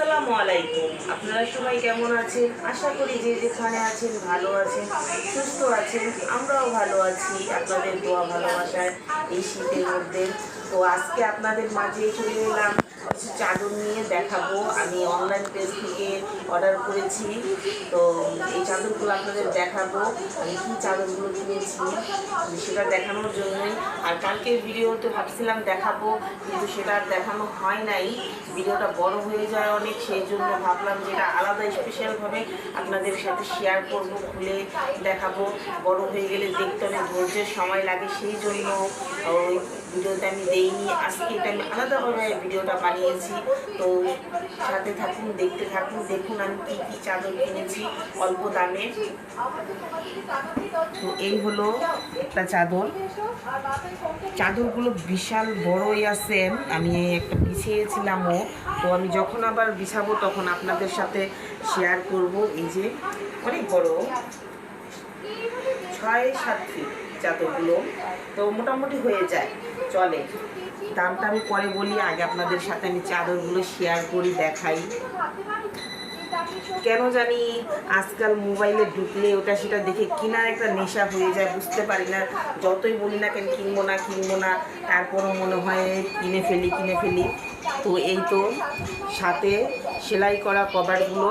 আসসালামু আলাইকুম। আপনারা সবাই কেমন আছেন? আশা করি যে যেখানে আছেন ভালো আছেন, সুস্থ আছেন, আমরাও ভালো আছি, আপনাদের দোয়া ভালোবাসায় এই শীতের মধ্যে। তো আজকে আপনাদের মাঝে চলে এলাম কিছু চাদর নিয়ে দেখাবো। আমি অনলাইন পেজ থেকে অর্ডার করেছি। তো এই চাদরগুলো আপনাদের দেখাবো। আমি কী চাদরগুলো কিনেছি সেটা দেখানোর জন্যই। আর কালকের ভিডিওতে ভাবছিলাম দেখাবো, কিন্তু সেটা আর দেখানো হয় নাই। ভিডিওটা বড় হয়ে যায় অনেক, সেই জন্য ভাবলাম যে এটা আলাদা স্পেশালভাবে আপনাদের সাথে শেয়ার করব, খুলে দেখাবো। বড় হয়ে গেলে দেখতে অনেক ধৈর্যের সময় লাগে, সেই জন্য, ওই ভিডিওটা আমি দেইনি। আজকে এটা আমি আলাদাভাবে ভিডিওটা বানিয়েছি। তো সাথে থাকুন, দেখতে থাকুন, দেখুন আমি কী কী চাদর কিনেছি অল্প দামে। তো এই হলো একটা চাদর। চাদরগুলো বিশাল বড়ই আছে। আমি একটা বিছিয়েছিলামও তো আমি যখন আবার বিছাবো তখন আপনাদের সাথে শেয়ার করব। এই যে অনেক বড়। ছয় সাত ফিট চাদরগুলো। তো মোটামুটি হয়ে যায়। চলে। দামটা আমি পরে বলি, আগে আপনাদের সাথে আমি চাদরগুলো শেয়ার করি, দেখাই। কেন জানি আজকাল মোবাইলে ঢুকলে ওটা সেটা দেখে কেনার একটা নেশা হয়ে যায়, বুঝতে পারি না। যতই বলি না কেন কিনবো না কিনবো না, তারপরও মনে হয় কিনে ফেলি কিনে ফেলি। তো এই তো সাথে সেলাই করা কভারগুলো।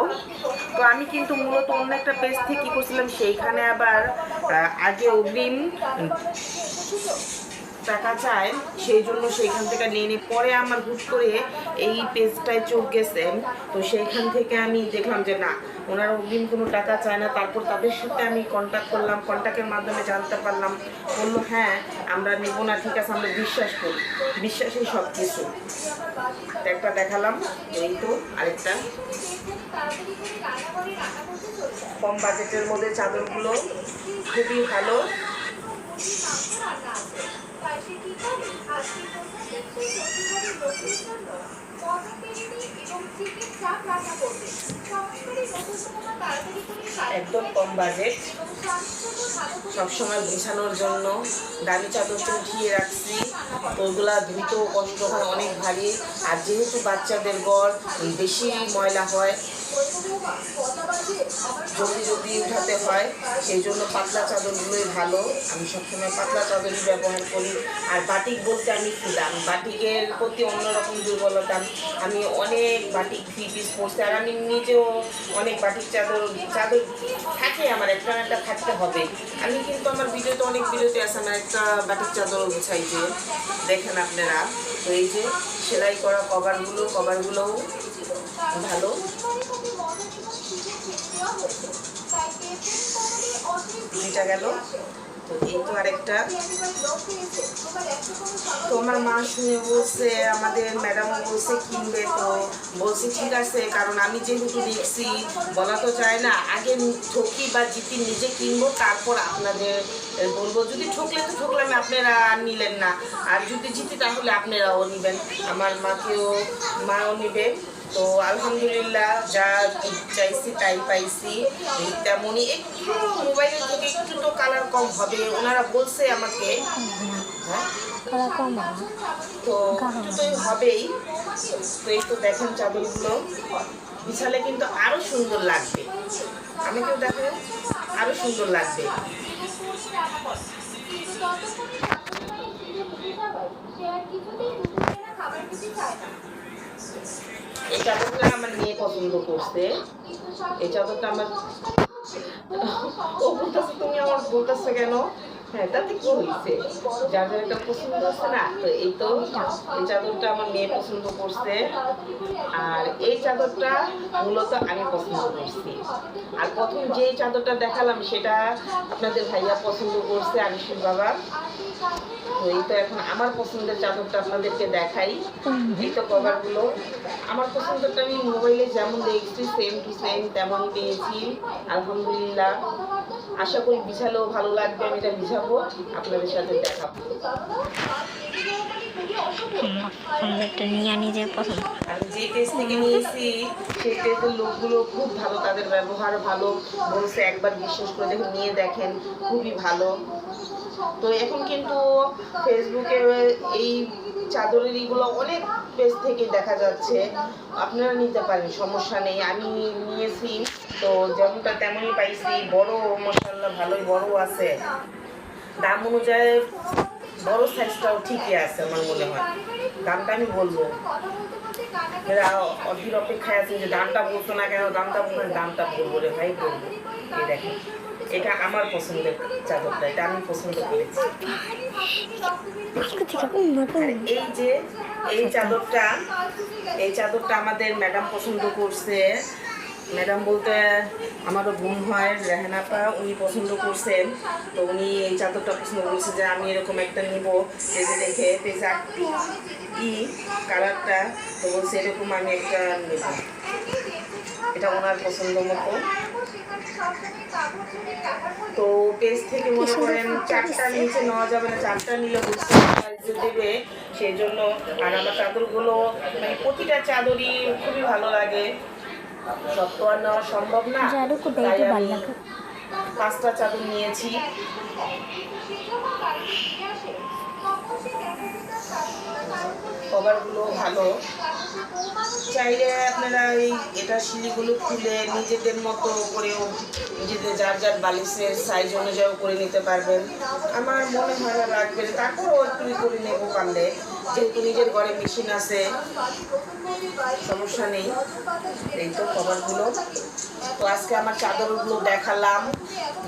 তো আমি কিন্তু মূলত অন্য একটা পেজ থেকে কী করছিলাম, সেইখানে আবার আগে অগ্রিম টাকা চায়, সেই জন্য সেইখান থেকে নিয়ে পরে আমার হুট করে এই পেজটায় চোখ গেছেন তো সেইখান থেকে আমি দেখলাম যে না, ওনারা অগ্রিম কোনো টাকা চায় না, তারপর তাদের সাথে আমি কন্ট্যাক্ট করলাম কন্ট্যাক্টের মাধ্যমে জানতে পারলাম। বলল হ্যাঁ আমরা নেব না, ঠিক আছে, আমরা বিশ্বাস করি। বিশ্বাসই সব কিছু একটা দেখালাম, এই তো আরেকটা। কম বাজেটের মধ্যে চাদরগুলো খুবই ভালো। তাই সে কি করে আজকে সন্ধ্যা দেখছি সত্যিকারের লোকের জন্য একদম কম বাজেট সবসময় বিছানোর জন্য দামি চাদরটা উঠিয়ে রাখছি। ওগুলা ধুতেও কষ্ট হয়, অনেক ভারী। আর যেহেতু বাচ্চাদের গড় বেশি ময়লা হয়, জলদি জলদি উঠাতে হয়, সেই জন্য পাতলা চাদরগুলোই ভালো। আমি সবসময় পাতলা চাদরই ব্যবহার করি। আর বাটিক বলতে আমি ছিলাম বাটিকের প্রতি অন্যরকম দুর্বলতা আমি অনেক বাটিক থ্রি পিস পরছি আর আমি নিজেও অনেক বাটিক চাদর চাদর থাকে আমার একটা একটা থাকতে হবে। আমি কিন্তু আমার ভিডিওতে অনেক ভিডিওতে আছে, আমার একটা বাটিক চাদর গুছাইছে দেখেন আপনারা, তো এই যে সেলাই করা কভারগুলো, কভারগুলোও ভালো। দুইটা গেল। তো এই তো আরেকটা। তো আমার মা শুনে বলছে, আমাদের ম্যাডাম বলছে, কিনবে তো। বলছে, ঠিক আছে, কারণ আমি যেহেতু দেখছি, বলা তো যায় না, আগে ঠকি বা জিতি নিজে কিনবো, তারপর আপনাদের বলব। যদি ঠকলে তো ঠকলাম আপনারা নিলেন না। আর যদি জিতি, তাহলে আপনারাও নেবেন। আমার মাকেও, মাও নেবে। তো আলহামদুলিল্লাহ যা চাইছি তাই পাইছি। তেমনই একটু মোবাইলের থেকে একটু তো কালার কম হবে ওনারা বলছে আমাকে। হ্যাঁ? তো একটু তো হবেই। তো একটু দেখেন চাদরগুলো। বিছালে কিন্তু আরও সুন্দর লাগবে। আমাকেও দেখেন আরও সুন্দর লাগবে। এই চাদরটা আমার মেয়ে পছন্দ করছে। এই চাদরটা আমার ও বলতেছে, তুমি আমার বলতেছে কেন? হ্যাঁ পছন্দ না এই তো এই চাদরটা আমার মেয়ে পছন্দ করছে। আর এই চাদরটা মূলত আমি পছন্দ করছি। আর প্রথম যে চাদরটা দেখালাম, সেটা আপনাদের ভাইয়া পছন্দ করছে, আনিসুর বাবা। তো এই তো এখন আমার পছন্দের চাদরটা আপনাদেরকে দেখাই। এই তো কভারগুলো আমার পছন্দটা আমি মোবাইলে যেমন দেখছি সেম টু সেম তেমনই পেয়েছি। আলহামদুলিল্লাহ। আশা করি বিছালেও ভালো লাগবে আমি এটা বিছাবো আপনাদের সাথে দেখাবো। আমাদের একটা নিয়ে নিজে পছন্দ আমি যে টেস্ট থেকে নিয়েছি সেই লোকগুলো খুব ভালো তাদের ব্যবহার ভালো। বলছে একবার বিশ্বাস করে দেখুন নিয়ে দেখেন খুবই ভালো। তো এখন কিন্তু ফেসবুকে এই চাদরের এগুলো অনেক পেজ থেকে দেখা যাচ্ছে। আপনারা নিতে পারেন, সমস্যা নেই, আমি নিয়েছি। তো যেমনটা তেমনই পাইছি, বড় মশাল্লা ভালোই বড় আছে। দাম অনুযায়ী বড় সাইজটাও ঠিকই আছে আমার মনে হয়। দামটা আমি বলব। এটা আমার পছন্দের চাদরটা, এটা আমি পছন্দ করেছি। যে, এই চাদরটা এই চাদরটা আমাদের ম্যাডাম পছন্দ করছে। ম্যাডাম বলতে আমারও বোন হয়, রেহানাপা উনি পছন্দ করছেন। তো উনি এই চাদরটা পছন্দ করেছে যে আমি এরকম একটা নিব, পেজে দেখে, পেজে কি কালারটা, তো বলছে এরকম আমি একটা নেব। এটা ওনার পছন্দ মতো। তো পেজ থেকে মনে করেন চারটা নিচে নেওয়া যাবে না, চারটা নিলে বুঝতে দেবে। সেই জন্য আর আমার চাদরগুলো মানে প্রতিটা চাদরই খুবই ভালো লাগে। সব তো আর নেওয়া সম্ভব না। তাই আমি পাঁচটা চাদর নিয়েছি। কভারগুলো ভালো। চাইলে আপনারা এই এটা সিঁড়িগুলো খুলে নিজেদের মতো করেও নিজেদের যার যার বালিশের সাইজ অনুযায়ী করে নিতে পারবেন। আমার মনে হয় না লাগবে। তারপরও একটু করে নেব পারলে। যেহেতু নিজের ঘরে মেশিন আছে। সমস্যা নেই। এই তো খবরগুলো। তো আজকে আমার চাদরগুলো দেখালাম।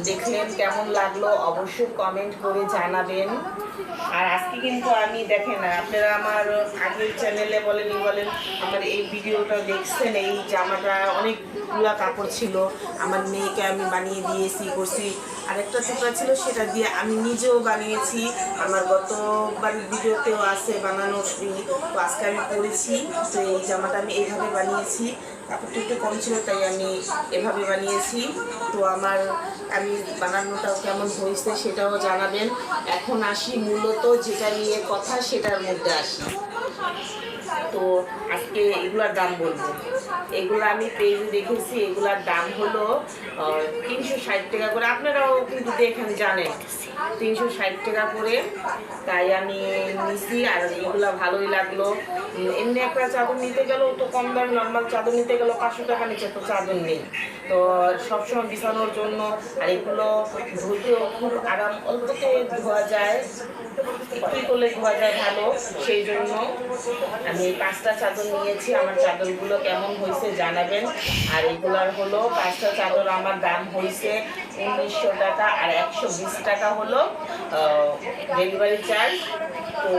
দেখলেন কেমন লাগল অবশ্যই কমেন্ট করে জানাবেন আর আজকে কিন্তু আমি দেখেন, আপনারা আমার আগের চ্যানেলে বলেন বলেন, আমার এই ভিডিওটা দেখছেন, এই জামাটা অনেকগুলা কাপড় ছিল, আমার মেয়েকে আমি বানিয়ে দিয়েছি, করছি আরেকটা টুকরা ছিল সেটা দিয়ে আমি নিজেও বানিয়েছি, আমার গতবার ভিডিওতেও আছে বানানোর। তো আজকে আমি করেছি, তো এই জামাটা আমি এইভাবে বানিয়েছি কাপড়টা একটু কম ছিল তাই আমি এভাবে বানিয়েছি। তো আমার, আমি বানানোটাও কেমন হয়েছে সেটাও জানাবেন। এখন আসি মূলত যেটা নিয়ে কথা, সেটার মধ্যে আসি। তো আজকে এগুলোর দাম বলব। এগুলো আমি পেয়ে দেখেছি, এগুলার দাম হলো তিনশো ষাট টাকা করে। আপনারাও কিন্তু দেখেন, জানেন। তিনশো ষাট টাকা করে। তাই আমি নিছি আর এগুলো ভালোই লাগল। এমনি একটা চাদর নিতে গেলেও তো কম দাম নর্মাল চাদর নিতে গেলেও পাঁচশো টাকা নিচে তো চাদর নেই। তো সবসময় বিছানোর জন্য আর এগুলো ধুতেও খুব আরাম, অল্পতে ধোয়া যায়। একটুই করলে ধোয়া যায় ভালো? সেই জন্য আমি পাঁচটা চাদর নিয়েছি। আমার চাদরগুলো কেমন হয়েছে জানাবেন। আর এগুলার হলো, পাঁচটা চাদর আমার দাম হয়েছে উনিশশো টাকা আর একশো বিশ টাকা হলো ডেলিভারি চার্জ তো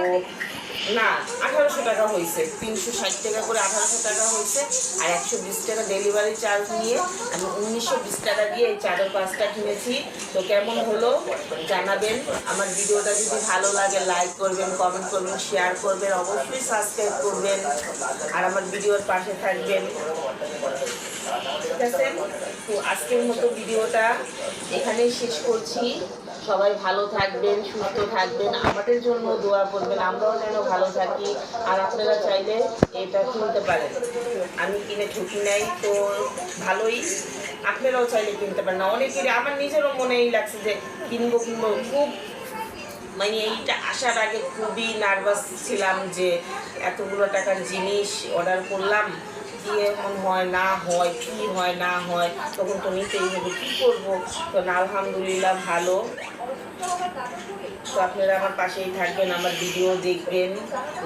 না, আঠারোশো টাকা হয়েছে তিনশো ষাট টাকা করে আঠারোশো টাকা হয়েছে আর একশো বিশ টাকা ডেলিভারি চার্জ নিয়ে আমি উনিশশো বিশ টাকা দিয়ে এই চাদর পাঁচটা কিনেছি। তো কেমন হলো জানাবেন। আমার ভিডিওটা যদি ভালো লাগে লাইক করবেন কমেন্ট করবেন শেয়ার করবেন, অবশ্যই সাবস্ক্রাইব করবেন। আর আমার ভিডিওর পাশে থাকবেন। ঠিক আছে। তো আজকের মতো ভিডিওটা এখানেই শেষ করছি। সবাই ভালো থাকবেন, সুস্থ থাকবেন। আমাদের জন্য দোয়া করবেন, আমরাও যেন ভালো থাকি। আর আপনারা চাইলে এটা কিনতে পারেন। আমি কিনে ঠকি নাই, তো ভালোই। আপনারাও চাইলে কিনতে পারেন। না, অনেকেরই আমার নিজেরও মনেই লাগছে যে কিনবো কিনবো। খুব মানে এইটা আসার আগে খুবই নার্ভাস ছিলাম যে এতগুলো টাকার জিনিস অর্ডার করলাম। কি এমন হয় না হয়, কি হয় না হয়, তখন তো নিতেই হবে, কী করব? তো আলহামদুলিল্লাহ ভালো। তো আপনারা আমার পাশেই থাকবেন, আমার ভিডিও দেখবেন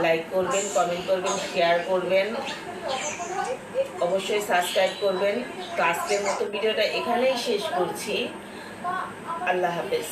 লাইক করবেন কমেন্ট করবেন শেয়ার করবেন। অবশ্যই সাবস্ক্রাইব করবেন। তো আজকের মতো ভিডিওটা এখানেই শেষ করছি। আল্লাহ হাফেজ।